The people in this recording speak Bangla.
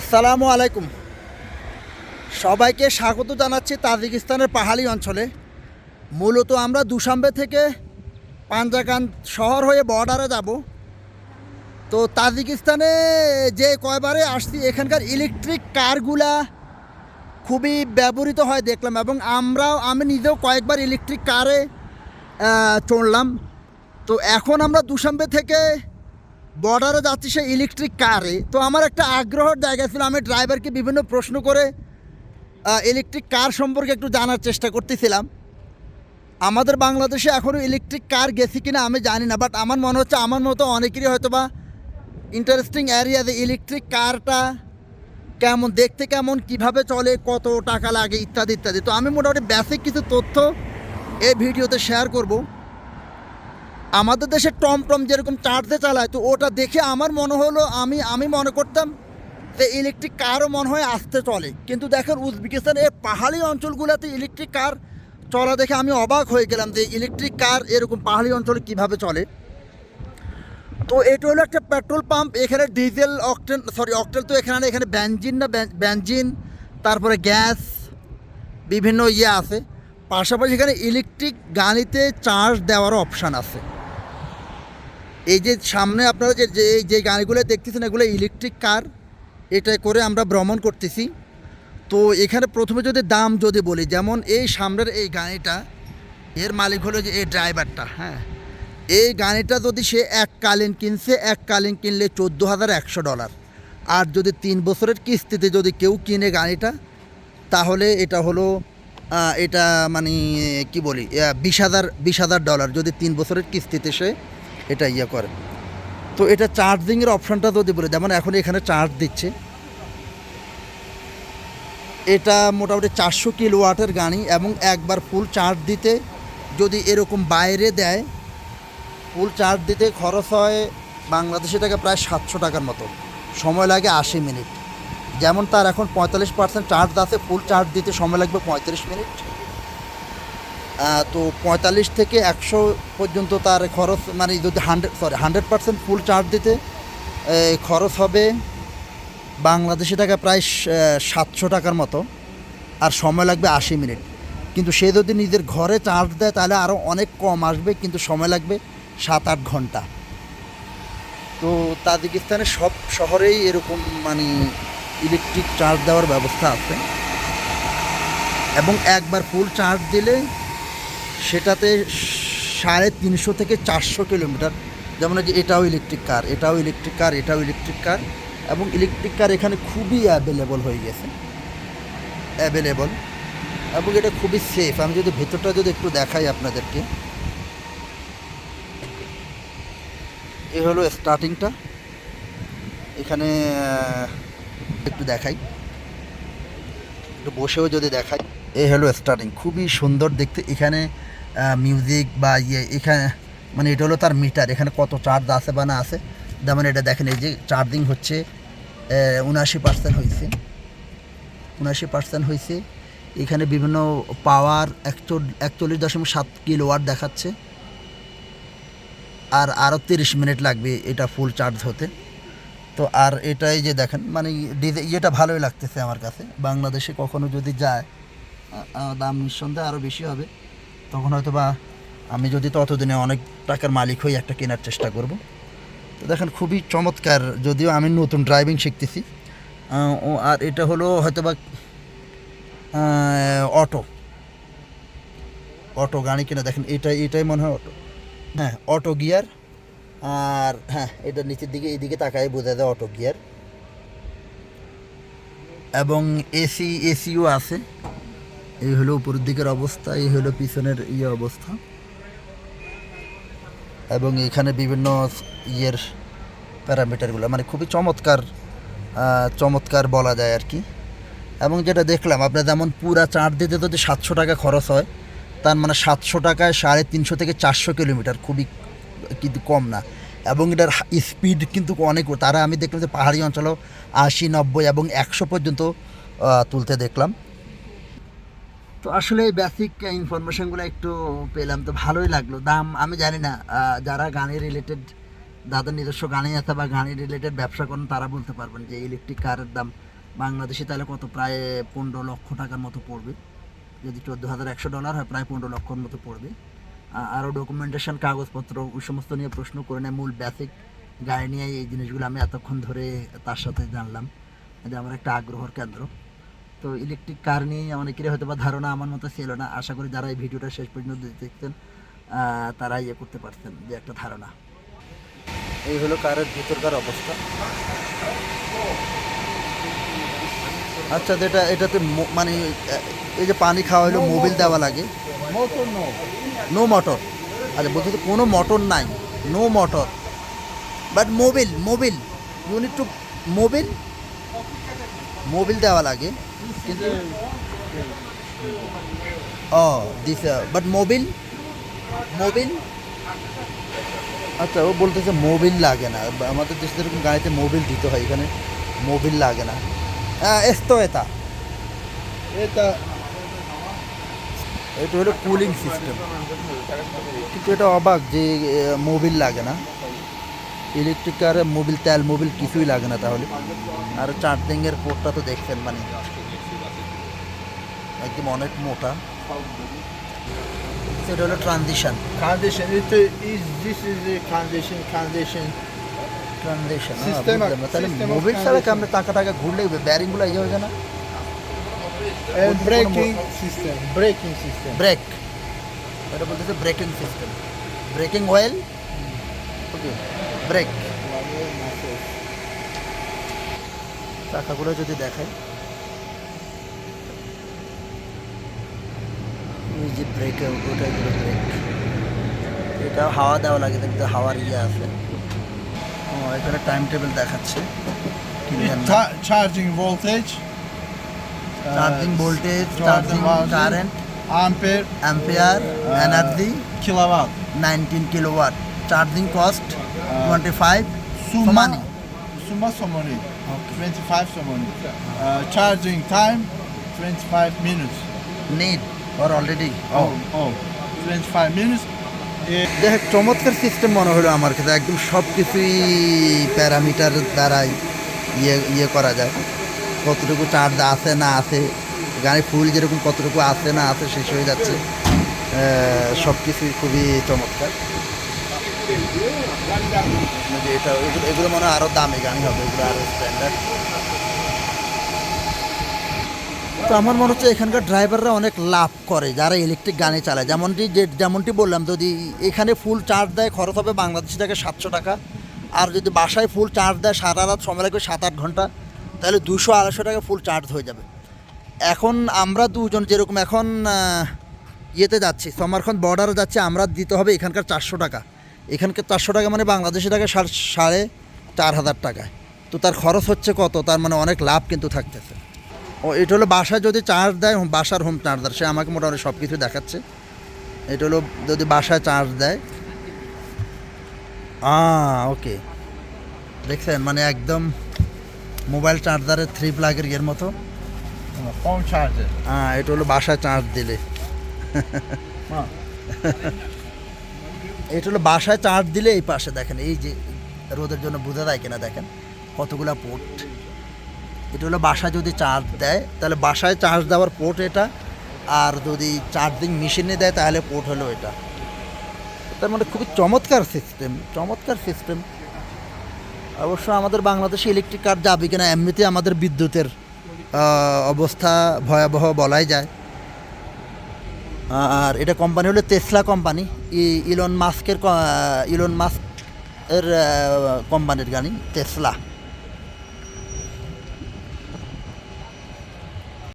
আসসালামু আলাইকুম। সবাইকে স্বাগত জানাচ্ছি তাজিকিস্তানের পাহাড়ি অঞ্চলে। মূলত আমরা দুশাম্বে থেকে পাঞ্জাকান শহর হয়ে বর্ডারে যাব। তো তাজিকিস্তানে যে কয়বারে আসছি, এখানকার ইলেকট্রিক কারগুলা খুবই ব্যবহৃত হয় দেখলাম এবং আমরাও, আমি নিজেও কয়েকবার ইলেকট্রিক কারে চড়লাম। তো এখন আমরা দুশাম্বে থেকে বর্ডারে যাচ্ছি সে ইলেকট্রিক কারে তো আমার একটা আগ্রহের জায়গা ছিল, আমি ড্রাইভারকে বিভিন্ন প্রশ্ন করে ইলেকট্রিক কার সম্পর্কে একটু জানার চেষ্টা করতেছিলাম। আমাদের বাংলাদেশে এখনও ইলেকট্রিক কার গেছি কিনা আমি জানি না বাট আমার মনে হচ্ছে আমার মতো অনেকেরই হয়তো বা ইন্টারেস্টিং এরিয়া যে ইলেকট্রিক কারটা কেমন, দেখতে কেমন, কীভাবে চলে, কত টাকা লাগে, ইত্যাদি ইত্যাদি। তো আমি মোটামুটি বেসিক কিছু তথ্য এই ভিডিওতে শেয়ার করব। আমাদের দেশে টমটম যেরকম চার্জে চালায়, তো ওটা দেখে আমার মনে হলো আমি আমি মনে করতাম যে ইলেকট্রিক কারও মনে হয় আসতে চলে। কিন্তু দেখেন উজবেকিস্তান এই পাহাড়ি অঞ্চলগুলোতে ইলেকট্রিক কার চলা দেখে আমি অবাক হয়ে গেলাম যে ইলেকট্রিক কার এরকম পাহাড়ি অঞ্চলে কীভাবে চলে। তো এটা হলো একটা পেট্রোল পাম্প এখানে ডিজেল অকটেন সরি অকটেল তো এখানে এখানে বেঞ্জিন না বেঞ্জিন তারপরে গ্যাস বিভিন্ন ইয়ে আছে। পাশাপাশি এখানে ইলেকট্রিক গাড়িতে চার্জ দেওয়ারও অপশান আছে। এই যে সামনে আপনারা যে যে এই যে গাড়িগুলো দেখতেছেন, এগুলো ইলেকট্রিক কার এটা করে আমরা ভ্রমণ করতেছি। তো এখানে প্রথমে যদি দাম যদি বলি, যেমন এই সামনের এই গাড়িটা, এর মালিক হলো যে এই ড্রাইভারটা হ্যাঁ। এই গাড়িটা যদি সে এককালীন কিনছে এককালীন কিনলে চোদ্দ হাজার একশো ডলার। আর যদি তিন বছরের কিস্তিতে যদি কেউ কিনে গাড়িটা, তাহলে এটা হলো এটা মানে কি বলি বিশ হাজার বিশ হাজার ডলার। যদি তিন বছরের কিস্তিতে সে এটা ইয়ে করে। তো এটা চার্জিংয়ের অপশানটা যদি বলি, যেমন এখন এখানে চার্জ দিচ্ছে। এটা মোটামুটি চারশো কিলো ওয়াটের গাড়ি এবং একবার ফুল চার্জ দিতে যদি এরকম বাইরে দেয় ফুল চার্জ দিতে খরচ হয় বাংলাদেশি টাকা প্রায় সাতশো টাকার মতো। সময় লাগে আশি মিনিট। যেমন তার এখন পঁয়তাল্লিশ পার্সেন্ট চার্জ আছে ফুল চার্জ দিতে সময় লাগবে পঁয়ত্রিশ মিনিট। তো পঁয়তাল্লিশ থেকে একশো পর্যন্ত তার খরচ মানে যদি hundred sorry hundred percent full charge দিতে খরচ হবে বাংলাদেশি টাকা প্রায় সাতশো টাকার মতো, আর সময় লাগবে আশি মিনিট। কিন্তু সে যদি নিজের ঘরে চার্জ দেয়, তাহলে আরও অনেক কম আসবে, কিন্তু সময় লাগবে সাত আট ঘণ্টা। তো তাজিকিস্তানের সব শহরেই এরকম মানে ইলেকট্রিক চার্জ দেওয়ার ব্যবস্থা আছে। এবং একবার ফুল চার্জ দিলে সেটাতে সাড়ে তিনশো থেকে চারশো কিলোমিটার। যেমন যে এটাও ইলেকট্রিক কার এটাও ইলেকট্রিক কার এটাও ইলেকট্রিক কার এবং ইলেকট্রিক কার এখানে খুবই অ্যাভেলেবল হয়ে গেছে। অ্যাভেলেবল এবং এটা খুবই সেফ আমি যদি ভেতরটা যদি একটু দেখাই আপনাদেরকে। এ হলো স্টার্টিংটা এখানে একটু দেখাই। একটু বসেও যদি দেখাই। এই হলো স্টার্টিং খুবই সুন্দর দেখতে। এখানে মিউজিক বা ইয়ে এখানে মানে এটা হলো তার মিটার এখানে কত চার্জ আছে বা না আছে। যেমন এটা দেখেন এই যে চার্জিং হচ্ছে উনআশি পার্সেন্ট হয়েছে উনআশি পার্সেন্ট হয়েছে এখানে বিভিন্ন পাওয়ার একচল্লিশ দশমিক সাত কিলো ওয়াট দেখাচ্ছে। আর আরও তিরিশ মিনিট লাগবে এটা ফুল চার্জ হতে। তো আর এটাই যে দেখেন মানে ডিজে ইয়েটা ভালোই লাগতেছে আমার কাছে। বাংলাদেশে কখনো যদি যায় দাম নিঃসন্দেহে আরও বেশি হবে। তখন হয়তো বা আমি যদি ততদিনে অনেক টাকার মালিক হই একটা কেনার চেষ্টা করব। তো দেখেন, খুবই চমৎকার, যদিও আমি নতুন ড্রাইভিং শিখতেছি। আর এটা হলো হয়তো বা অটো। অটো গাড়ি কিনা, দেখেন এটা এটাই মনে হয় অটো। হ্যাঁ অটো গিয়ার, আর হ্যাঁ এটা নিচের দিকে, এইদিকে তাকাই বোঝা যায় অটো গিয়ার। এবং এসি, এসিও আছে। এই হলো উপরের দিকের অবস্থা, এই হলো পিছনের ইয়ে অবস্থা। এবং এখানে বিভিন্ন ইয়ের প্যারামিটারগুলো মানে খুবই চমৎকার চমৎকার বলা যায় আর কি। এবং যেটা দেখলাম, আপনার যেমন পুরা চার্জ দিতে যদি সাতশো টাকা খরচ হয়, তার মানে সাতশো টাকায় সাড়ে তিনশো থেকে চারশো কিলোমিটার, খুবই কিন্তু কম না। এবং এটার স্পিড কিন্তু অনেক, তারা আমি দেখলাম যে পাহাড়ি অঞ্চলেও আশি, নব্বই এবং একশো পর্যন্ত তুলতে দেখলাম। তো আসলে এই বেসিক ইনফরমেশনগুলো একটু পেলাম, তো ভালোই লাগল। দাম, আমি জানি না যারা গানে রিলেটেড যাদের নিজস্ব গাড়ি আছে বা গাড়ি রিলেটেড ব্যবসা করেন, তারা বলতে পারবেন যে ইলেকট্রিক কারের দাম বাংলাদেশে তাহলে কত? প্রায় পনেরো লক্ষ টাকার মতো পড়বে। যদি চোদ্দ হাজার একশো ডলার হয়, প্রায় পনেরো লক্ষর মতো পড়বে। আরও ডকুমেন্টেশন কাগজপত্র, ওই সমস্ত নিয়ে প্রশ্ন করে নেয়। মূল বেসিক গাড়ি নিয়ে এই জিনিসগুলো আমি এতক্ষণ ধরে তার সাথে জানলাম যে আমার একটা আগ্রহর কেন্দ্র। তো ইলেকট্রিক কার নিয়ে অনেকেরই হয়তো বা ধারণা আমার মতো ছিল না। আশা করি যারা এই ভিডিওটা শেষ পর্যন্ত দেখতেন তারা ইয়ে করতে পারতেন যে একটা ধারণা। এই হলো কারের ভিতরকার অবস্থা। আচ্ছা যেটা এটাতে মানে এই যে পানি খাওয়া হলো মোবিল দেওয়া লাগে. নো মোটর আচ্ছা বলছি তো কোনো মোটর নাই। No motor but mobil mobil unit two mobil mobil দেওয়া লাগে। Oh, this, uh, but mobile? Mobile? আচ্ছা ও বলতেছে মোবিল লাগে না। আমাদের দেশে যেরকম গাড়িতে মোবিল দিতে হয় এখানে মোবিল লাগে না। হ্যাঁ এস্তো এটা। এটা এটা হলো কুলিং সিস্টেম কিন্তু এটা অবাক যে মোবিল লাগে না। ইলেকট্রিক আর মোবিল তেল মোবিল কিছুই লাগে না তাহলে। আর চার্জিংয়ের পোর্টটা তো দেখছেন মানে একদম অনেক মোটা। এটা হলো transition transition it is this টাকা টাকা ঘুরলে ব্যারিংগুলো ইয়ে হয়ে না? ব্রেকিং সিস্টেম ব্রেক এটা বলতেছে braking system braking well okay brake টাকাগুলো যদি দেখায় যে ব্রেক ওটা এগুলো ব্রেক এটা হাওয়া দেওয়া লাগে কিন্তু হাওয়ার ইয়ে আছে ও এখানে টাইম টেবিল দেখাচ্ছে voltage. uh, charging voltage charging current Ampere. Ampere Uh, energy Kilowatt. 19 kilowatt charging cost 25 Summa. money Summa somoni. okay 25 somoni. Uh, charging time 25 minutes. need or already? Oh, oh. 25 minutes. Eh, দেখ চমৎকার সিস্টেম মনে হলো আমার কাছে। একদম সব কিছুই প্যারামিটার দ্বারাই ইয়ে ইয়ে করা যায়। কতটুকু চার্জ আছে না আছে গাড়ি ফুল যেরকম কতটুকু আছে না আছে শেষ হয়ে যাচ্ছে। সব কিছুই খুবই চমৎকার। এটা এগুলো এগুলো মনে হয় আরও দামি গাড়ি হবে এগুলো আরও স্ট্যান্ডার্ড তো আমার মনে হচ্ছে এখানকার ড্রাইভাররা অনেক লাভ করে, যারা ইলেকট্রিক গাড়ি চালায়। যেমনটি যে, যেমনটি বললাম, যদি এখানে ফুল চার্জ দেয়, খরচ হবে বাংলাদেশি টাকা সাতশো টাকা। আর যদি বাসায় ফুল চার্জ দেয়, সারা রাত সময় লাগবে সাত আট ঘণ্টা, তাহলে দুশো আড়াইশো টাকা ফুল চার্জ হয়ে যাবে। এখন আমরা দুজন যেরকম, এখন ইয়েতে যাচ্ছি সমারখন বর্ডারে যাচ্ছি, আমরা দিতে হবে এখানকার চারশো টাকা। এখানকার চারশো টাকা মানে বাংলাদেশি টাকা সাড়ে সাড়ে চার হাজার টাকায়। তো তার খরচ হচ্ছে কত? তার মানে অনেক লাভ কিন্তু থাকতেছে। ও এটা হলো বাসায় যদি চার্জ দেয় বাসার হোম চার্জার সে আমাকে মোটামুটি সব কিছু দেখাচ্ছে। এটা হলো যদি বাসায় চার্জ দেয়। ওকে দেখছেন মানে একদম মোবাইল চার্জারের থ্রি প্লাগের ইয়ের মতো. হ্যাঁ এটা হলো বাসায় চার্জ দিলে। এটা হলো বাসায় চার্জ দিলে এই পাশে দেখেন এই যে রোদের জন্য বোঝা যায় কিনা দেখেন কতগুলা পোর্ট এটা হলো বাসায় যদি চার্জ দেয়, তাহলে বাসায় চার্জ দেওয়ার পোর্ট এটা, আর যদি চার্জিং মেশিনে দেয়, তাহলে পোর্ট হলো এটা। তার মানে খুবই চমৎকার সিস্টেম চমৎকার সিস্টেম অবশ্য আমাদের বাংলাদেশে ইলেকট্রিক কার যাবে কিনা এমনিতে আমাদের বিদ্যুতের অবস্থা ভয়াবহ বলাই যায়। আর এটা কোম্পানি হলো তেসলা কোম্পানি ইলন মাস্কের ইলন মাস্ক এর কোম্পানির গাড়ি তেসলা